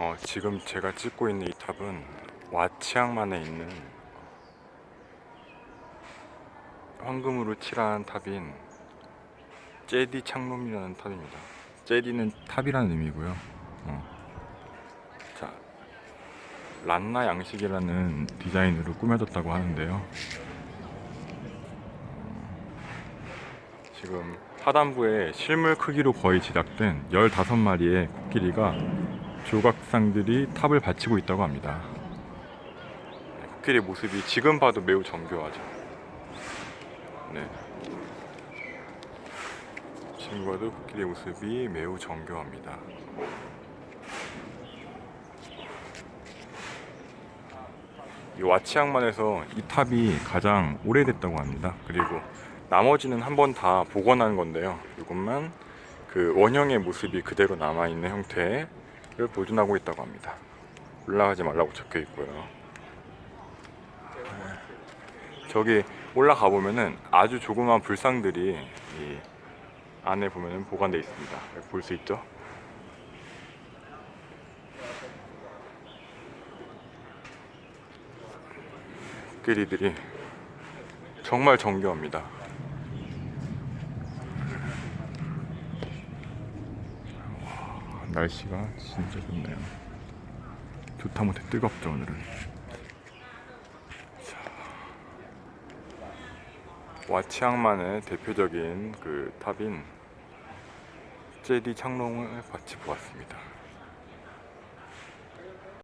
어, 지금 제가 찍고 있는 이 탑은 와치앙만에 있는 황금으로 칠한 탑인 제디 창문이라는 탑입니다. 제디는 탑이라는 의미고요. 어. 자, 란나 양식이라는 디자인으로 꾸며졌다고 하는데요. 어, 지금 하단부에 실물 크기로 거의 제작된 15마리의 코끼리가 조각상들이 탑을 받치고 있다고 합니다. 네, 코끼리 모습이 지금 봐도 매우 정교하죠. 네. 지금 봐도 코끼리 모습이 매우 정교합니다. 이 와치앙만에서 이 탑이 가장 오래됐다고 합니다. 그리고 나머지는 한 번 다 복원한 건데요. 이것만 그 원형의 모습이 그대로 남아 있는 형태 를 보존하고 있다고 합니다. 올라가지 말라고 적혀 있고요. 네. 저기 올라가 보면은 아주 조그만 불상들이 이 안에 보면은 보관되어 있습니다. 볼 수 있죠? 끼리들이 정말 정교합니다. 날씨가 진짜 좋네요. 좋다 못해 뜨겁죠 오늘은. 자, 와치앙만의 대표적인 그 탑인 제디 창롱을 같이 보았습니다.